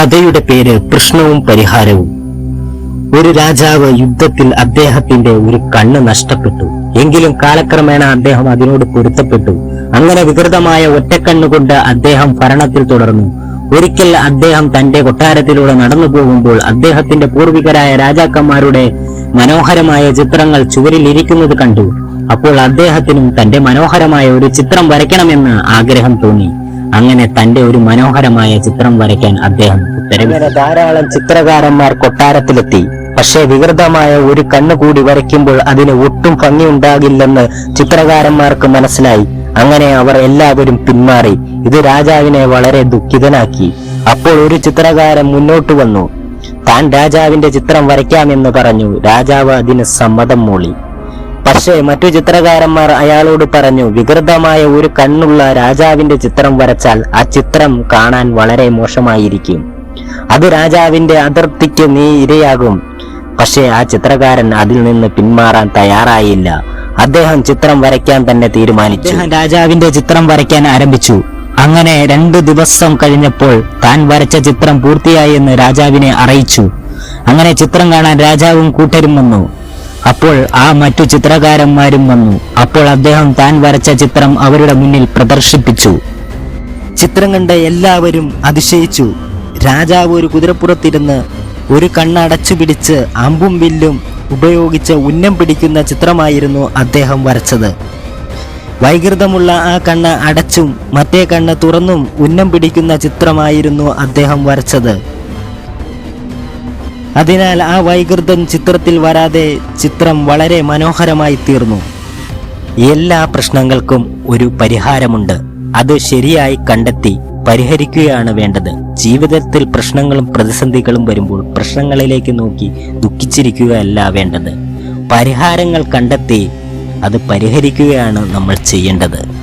കഥയുടെ പേര് പ്രശ്നവും പരിഹാരവും. ഒരു രാജാവ് യുദ്ധത്തിൽ അദ്ദേഹത്തിന്റെ ഒരു കണ്ണ് നഷ്ടപ്പെട്ടു. എങ്കിലും കാലക്രമേണ അദ്ദേഹം അതിനോട് പൊരുത്തപ്പെട്ടു. അങ്ങനെ വികൃതമായ ഒറ്റക്കണ്ണുകൊണ്ട് അദ്ദേഹം ഭരണത്തിൽ തുടർന്നു. ഒരിക്കൽ അദ്ദേഹം തന്റെ കൊട്ടാരത്തിലൂടെ നടന്നു പോകുമ്പോൾ അദ്ദേഹത്തിന്റെ പൂർവികരായ രാജാക്കന്മാരുടെ മനോഹരമായ ചിത്രങ്ങൾ ചുവരിൽ ഇരിക്കുന്നത് കണ്ടു. അപ്പോൾ അദ്ദേഹത്തിനും തന്റെ മനോഹരമായ ഒരു ചിത്രം വരയ്ക്കണമെന്ന് ആഗ്രഹം തോന്നി. അങ്ങനെ തന്റെ ഒരു മനോഹരമായ ചിത്രം വരയ്ക്കാൻ അദ്ദേഹം ഉത്തരവിങ്ങനെ ധാരാളം ചിത്രകാരന്മാർ കൊട്ടാരത്തിലെത്തി. പക്ഷേ വികൃതമായ ഒരു കണ്ണ് കൂടി വരയ്ക്കുമ്പോൾ അതിന് ഒട്ടും ഭംഗിയുണ്ടാകില്ലെന്ന് ചിത്രകാരന്മാർക്ക് മനസ്സിലായി. അങ്ങനെ അവർ എല്ലാവരും പിന്മാറി. ഇത് രാജാവിനെ വളരെ ദുഃഖിതനാക്കി. അപ്പോൾ ഒരു ചിത്രകാരൻ മുന്നോട്ട് വന്നു. താൻ രാജാവിന്റെ ചിത്രം വരയ്ക്കാമെന്ന് പറഞ്ഞു. രാജാവ് അതിന് സമ്മതം മൂളി. പക്ഷേ മറ്റു ചിത്രകാരന്മാർ അയാളോട് പറഞ്ഞു വികൃതമായ ഒരു കണ്ണുള്ള രാജാവിന്റെ ചിത്രം വരച്ചാൽ ആ ചിത്രം കാണാൻ വളരെ മോശമായിരിക്കും. അത് രാജാവിന്റെ അതിർത്തിക്ക് നീ ഇരയാകും. പക്ഷേ ആ ചിത്രകാരൻ അതിൽ നിന്ന് പിന്മാറാൻ തയ്യാറായില്ല. അദ്ദേഹം ചിത്രം വരയ്ക്കാൻ തന്നെ തീരുമാനിച്ചു. രാജാവിന്റെ ചിത്രം വരയ്ക്കാൻ ആരംഭിച്ചു. അങ്ങനെ രണ്ടു ദിവസം കഴിഞ്ഞപ്പോൾ താൻ വരച്ച ചിത്രം പൂർത്തിയായി എന്ന് രാജാവിനെ അറിയിച്ചു. അങ്ങനെ ചിത്രം കാണാൻ രാജാവും കൂട്ടരും വന്നു. അപ്പോൾ ആ മറ്റു ചിത്രകാരന്മാരും വന്നു. അപ്പോൾ അദ്ദേഹം താൻ വരച്ച ചിത്രം അവരുടെ മുന്നിൽ പ്രദർശിപ്പിച്ചു. ചിത്രം കണ്ട എല്ലാവരും അതിശയിച്ചു. രാജാവ് ഒരു കുതിരപ്പുറത്തിരുന്ന് ഒരു കണ്ണടച്ചു പിടിച്ച് അമ്പും വില്ലും ഉപയോഗിച്ച് ഉന്നം പിടിക്കുന്ന ചിത്രമായിരുന്നു അദ്ദേഹം വരച്ചത്. വൈകൃതമുള്ള ആ കണ്ണ് അടച്ചും മറ്റേ കണ്ണ് തുറന്നും ഉന്നം പിടിക്കുന്ന ചിത്രമായിരുന്നു അദ്ദേഹം വരച്ചത്. അതിനാൽ ആ വൈകൃതം ചിത്രത്തിൽ വരാതെ ചിത്രം വളരെ മനോഹരമായി തീർന്നു. എല്ലാ പ്രശ്നങ്ങൾക്കും ഒരു പരിഹാരമുണ്ട്. അത് ശരിയായി കണ്ടെത്തി പരിഹരിക്കുകയാണ് വേണ്ടത്. ജീവിതത്തിൽ പ്രശ്നങ്ങളും പ്രതിസന്ധികളും വരുമ്പോൾ പ്രശ്നങ്ങളിലേക്ക് നോക്കി ദുഃഖിച്ചിരിക്കുകയല്ല വേണ്ടത്. പരിഹാരങ്ങൾ കണ്ടെത്തി അത് പരിഹരിക്കുകയാണ് നമ്മൾ ചെയ്യേണ്ടത്.